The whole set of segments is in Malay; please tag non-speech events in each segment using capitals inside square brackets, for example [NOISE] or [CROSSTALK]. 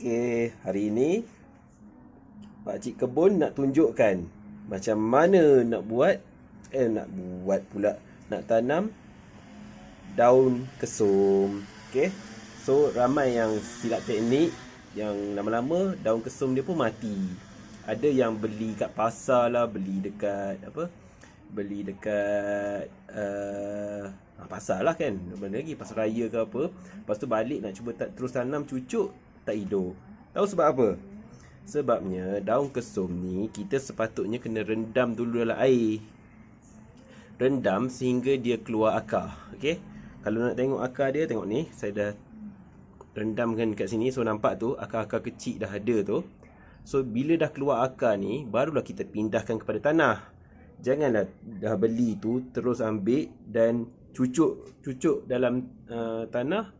Okey, hari ini Pak Cik Kebun nak tunjukkan macam mana nak buat eh nak buat pula nak tanam daun kesum. Okey. So ramai yang silap teknik yang lama-lama daun kesum dia pun mati. Ada yang beli kat pasar lah, beli dekat apa? Beli dekat uh, pasar lah kan. Mana lagi pasar raya ke apa. Lepas tu balik nak cuba terus tanam cucuk tak hidup. Tahu sebab apa? Sebabnya daun kesum ni kita sepatutnya kena rendam dulu dalam air. Rendam sehingga dia keluar akar. Okey? Kalau nak tengok akar dia, tengok ni. Saya dah rendamkan kat sini. So nampak tu akar-akar kecil dah ada tu. So bila dah keluar akar ni, barulah kita pindahkan kepada tanah. Janganlah dah beli tu terus ambil dan cucuk cucuk dalam uh, tanah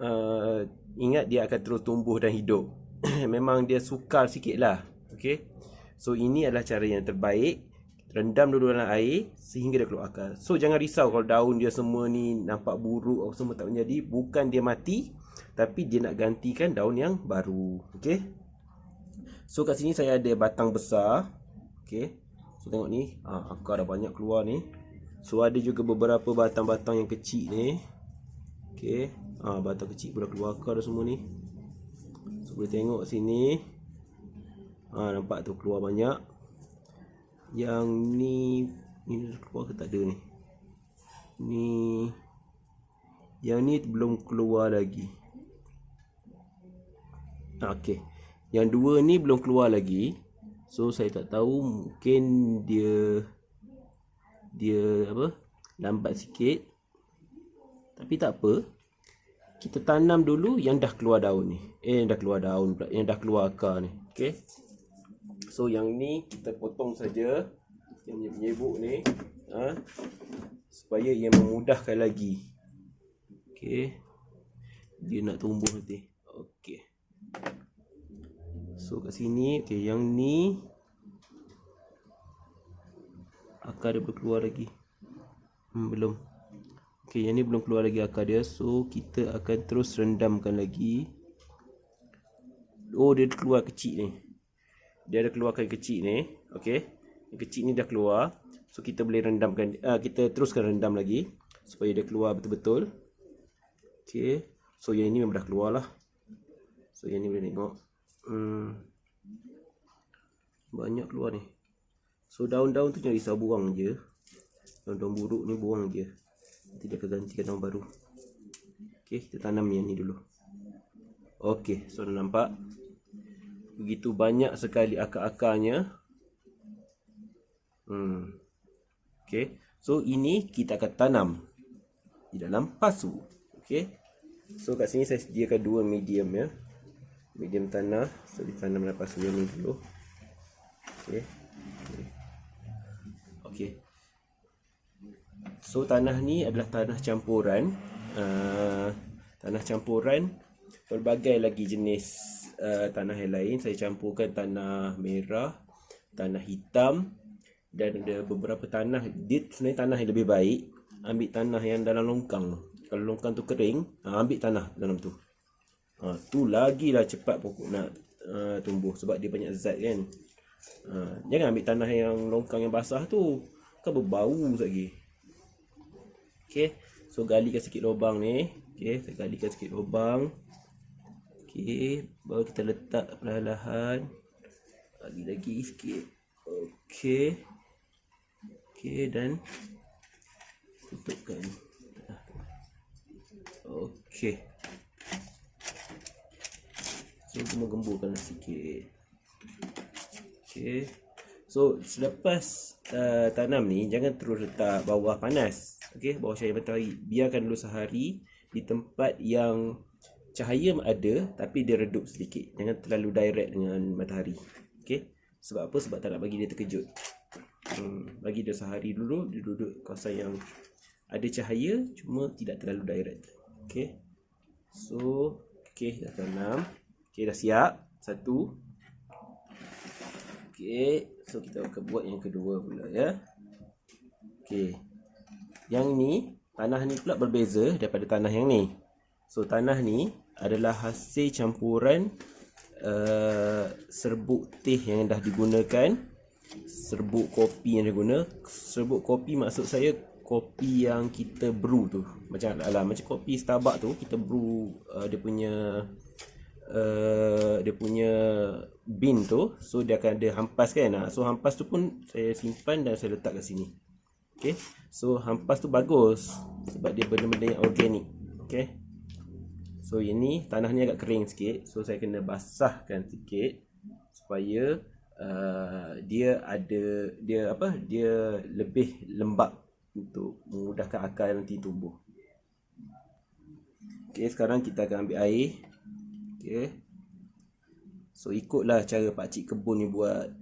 uh, ingat dia akan terus tumbuh dan hidup. [CLEARS THROAT] Memang dia sukar sikit lah. Okay. So ini adalah cara yang terbaik. Rendam dulu dalam air sehingga dia keluar akar. So jangan risau kalau daun dia semua ni nampak buruk atau semua tak menjadi. Bukan dia mati. Tapi dia nak gantikan daun yang baru. Okay. So kat sini saya ada batang besar. Okay. So tengok ni. Ha, akar dah banyak keluar ni. So ada juga beberapa batang-batang yang kecil ni. Okay. Ha, batang kecil pun dah keluar akar dah semua ni. So boleh tengok sini. Ha, nampak tu keluar banyak. Yang ni ni keluar ke tak ada ni. Ni yang ni belum keluar lagi. Ha, okey. Yang dua ni belum keluar lagi. So saya tak tahu mungkin dia dia apa? Lambat sikit. Tapi tak apa kita tanam dulu yang dah keluar daun ni. Eh yang dah keluar daun pula, yang dah keluar akar ni. Okey. So yang ni kita potong saja yang menyebuk ni, ha? supaya ia memudahkan lagi. Okey. Dia nak tumbuh nanti. Okey. So kat sini, okey yang ni akar dia berkeluar lagi. Hmm, belum. Okey, yang ni belum keluar lagi akar dia. So, kita akan terus rendamkan lagi. Oh, dia keluar kecil ni. Dia ada keluarkan kecil ni. Okey. Yang kecil ni dah keluar. So, kita boleh rendamkan. Uh, kita teruskan rendam lagi. Supaya dia keluar betul-betul. Okey. So, yang ni memang dah keluar lah. So, yang ni boleh tengok. Hmm. Banyak keluar ni. So, daun-daun tu jangan risau buang je. Daun-daun buruk ni buang je. Nanti dia akan gantikan daun baru. Okey, kita tanam yang ni dulu. Okey, so dah nampak? Begitu banyak sekali akar-akarnya. Hmm. Okey, so ini kita akan tanam Di dalam pasu. Okey So kat sini saya sediakan dua medium ya. Medium tanah So ditanam dalam pasu yang ni dulu. Okey So tanah ni adalah tanah campuran. Uh, Tanah campuran Pelbagai lagi jenis uh, tanah yang lain. Saya campurkan tanah merah Tanah hitam Dan ada beberapa tanah. Dia sebenarnya tanah yang lebih baik. Ambil tanah yang dalam longkang. Kalau longkang tu kering uh, Ambil tanah dalam tu. Uh, Tu lah cepat pokok nak uh, tumbuh Sebab dia banyak zat kan. Uh, Jangan ambil tanah yang longkang yang basah tu. Kan berbau lagi Okey. So galikan sikit lubang ni. Okey, saya galikan sikit lubang. Okey, baru kita letak perlahan-lahan. Lagi lagi sikit. Okey. Okey dan tutupkan. Okey. So cuma gemburkan sikit. Okey. So selepas uh, tanam ni jangan terus letak bawah panas. Okey, bawah cahaya matahari. Biarkan dulu sehari di tempat yang cahaya ada tapi dia redup sedikit. Jangan terlalu direct dengan matahari. Okey. Sebab apa? Sebab tak nak bagi dia terkejut. Hmm, bagi dia sehari dulu dia duduk kawasan yang ada cahaya cuma tidak terlalu direct. Okey. So, okey dah tanam. Okey dah siap. Satu. Okey, so kita akan buat yang kedua pula ya. Okey. Yang ni Tanah ni pula berbeza daripada tanah yang ni So tanah ni adalah hasil campuran uh, serbuk teh yang dah digunakan, serbuk kopi yang diguna. Serbuk kopi maksud saya kopi yang kita brew tu. Macam alah macam kopi Starbucks tu kita brew uh, dia punya uh, dia punya bin tu so dia akan ada hampas kan uh, so hampas tu pun saya simpan dan saya letak kat sini okay? So hampas tu bagus sebab dia benda-benda yang organik okay? So ini tanah ni agak kering sikit. So saya kena basahkan sikit supaya uh, dia ada dia apa? Dia lebih lembap untuk memudahkan akar nanti tumbuh. Okay, sekarang kita akan ambil air. Okay. So ikutlah cara pak cik kebun ni buat.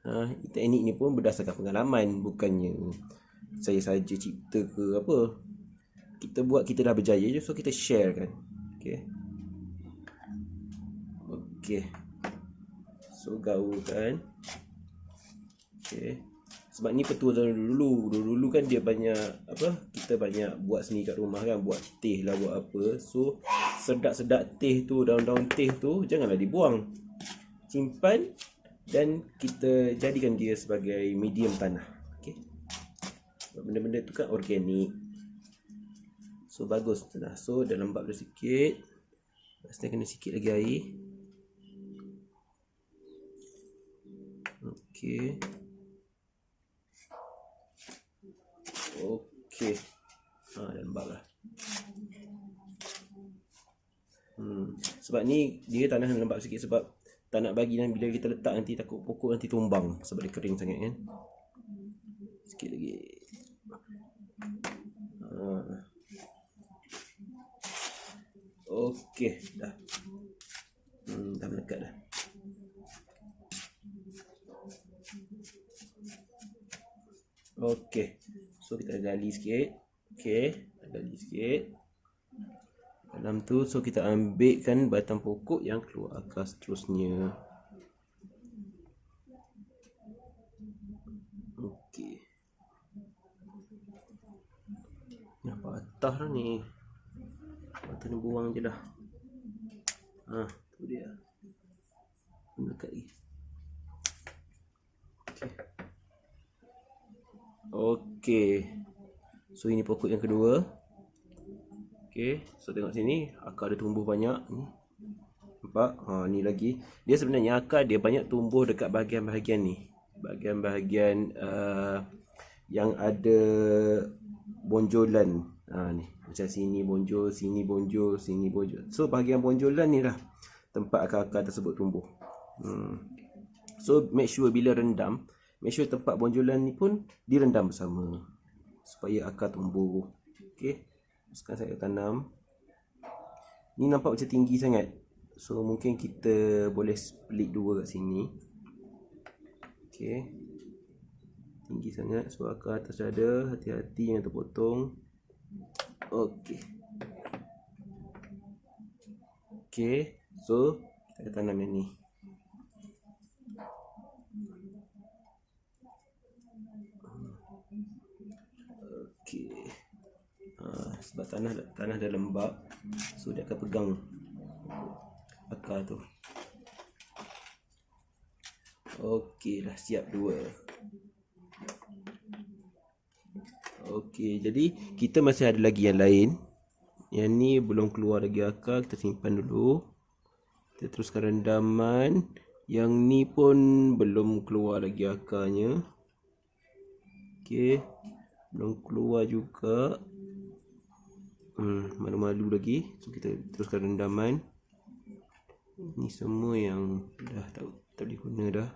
Ha, teknik ni pun berdasarkan pengalaman bukannya saya saja cipta ke apa. Kita buat kita dah berjaya je so kita share kan. Okay. Okay. So gaulkan. Okay. Sebab ni petua dulu. Dulu-dulu kan dia banyak apa? Kita banyak buat sendiri kat rumah kan, buat teh lah buat apa. So sedap-sedap teh tu, daun-daun teh tu janganlah dibuang. Simpan dan kita jadikan dia sebagai medium tanah. Benda-benda tu kan organik. So bagus tanah. So dah lembab dah sikit. Pasti kena sikit lagi air. Okey. Okey. Ha, dah lembab lah. Hmm. Sebab ni dia tanah lembab sikit sebab tak nak bagi nanti bila kita letak nanti takut pokok nanti tumbang sebab dia kering sangat kan. Sikit lagi. Ha. Okey, dah. Hmm, dah melekat dah. Okey. So kita gali sikit. Okey, gali sikit. Dalam tu so kita ambilkan batang pokok yang keluar akar seterusnya. Okey. Ni patah dah ni. Patah ni buang je dah. Ha, tu dia. Dekat lagi. Okey. Okey. So ini pokok yang kedua. Okey, so tengok sini akar dia tumbuh banyak ni. Nampak? Ha ni lagi. Dia sebenarnya akar dia banyak tumbuh dekat bahagian-bahagian ni. Bahagian-bahagian uh, yang ada bonjolan. Ha ni. Macam sini bonjol, sini bonjol, sini bonjol. So bahagian bonjolan ni lah tempat akar-akar tersebut tumbuh. Hmm. So make sure bila rendam Make sure tempat bonjolan ni pun direndam bersama supaya akar tumbuh. Okey. Sekarang saya tanam. Ni nampak macam tinggi sangat. So mungkin kita boleh split dua kat sini. Okey. Tinggi sangat. So akar atas ada. Hati-hati yang terpotong. Okey. Okey. So kita tanam yang ni. sebab tanah tanah dah lembab so dia akan pegang akar tu Okey dah siap dua Okey jadi kita masih ada lagi yang lain. Yang ni belum keluar lagi akar kita simpan dulu. Kita teruskan rendaman. Yang ni pun belum keluar lagi akarnya Okey belum keluar juga. Hmm, malu-malu lagi. So kita teruskan rendaman. Ni semua yang dah tak tak boleh guna dah.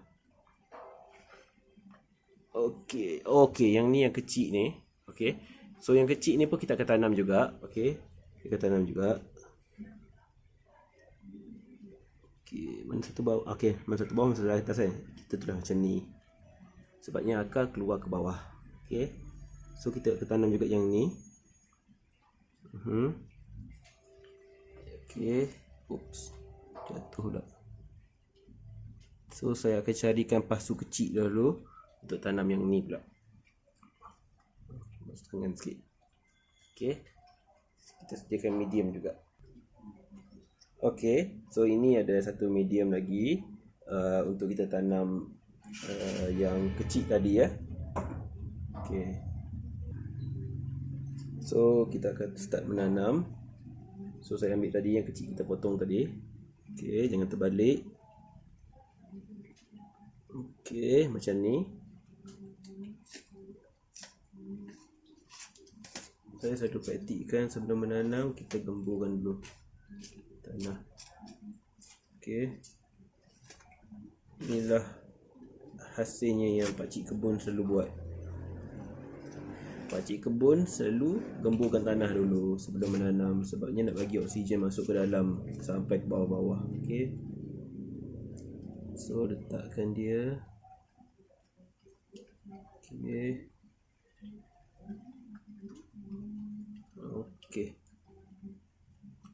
Okey okey yang ni yang kecil ni okey so yang kecil ni pun kita akan tanam juga okey kita akan tanam juga okey mana satu bawah okey mana satu bawah mana satu atas kan kita tulis macam ni sebabnya akar keluar ke bawah okey so kita akan tanam juga yang ni Hmm. Okey. Oops. Jatuh dah. So saya akan carikan pasu kecil dulu untuk tanam yang ni pula. Masukkan sikit. Okey. Kita sediakan medium juga. Okey, so ini ada satu medium lagi uh, untuk kita tanam uh, yang kecil tadi ya. Okey. So kita akan start menanam. So saya ambil tadi yang kecil kita potong tadi. Okey, jangan terbalik. Okey, macam ni. Saya selalu praktikkan sebelum menanam kita gemburkan dulu tanah. Okey. Inilah hasilnya yang pak cik kebun selalu buat. Pak cik kebun selalu gemburkan tanah dulu sebelum menanam sebabnya nak bagi oksigen masuk ke dalam sampai ke bawah-bawah. Okey. So letakkan dia. Okey. Okey.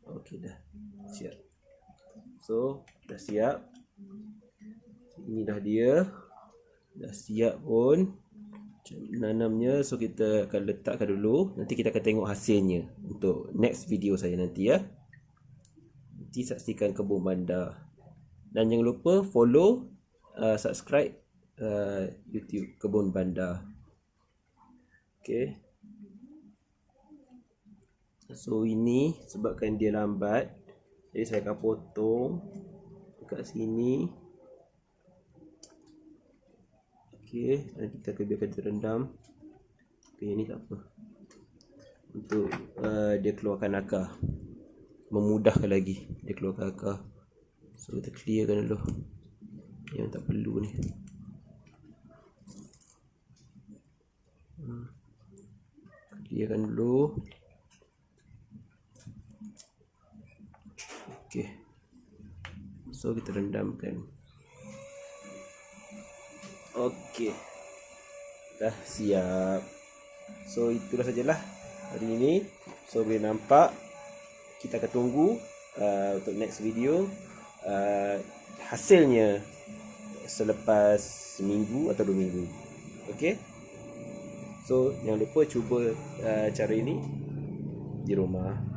Okey dah. Siap. So, dah siap. Ini dah dia. Dah siap pun. Nanamnya so kita akan letakkan dulu. Nanti kita akan tengok hasilnya untuk next video saya nanti ya. Nanti saksikan kebun bandar. Dan jangan lupa follow, uh, subscribe uh, YouTube kebun bandar. Okay. So ini sebabkan dia lambat. Jadi saya akan potong Dekat sini. Okay Dan kita akan biarkan terendam. Okay ni tak apa. Untuk uh, dia keluarkan akar. Memudahkan lagi. Dia keluarkan akar. So kita clearkan dulu. Yang tak perlu ni. Hmm. Clearkan dulu Okey. So kita rendamkan. Okey. Dah siap. So itulah sajalah hari ini. So boleh nampak kita akan tunggu uh, untuk next video uh, hasilnya selepas seminggu atau dua minggu. Okey. So jangan lupa cuba uh, cara ini di rumah.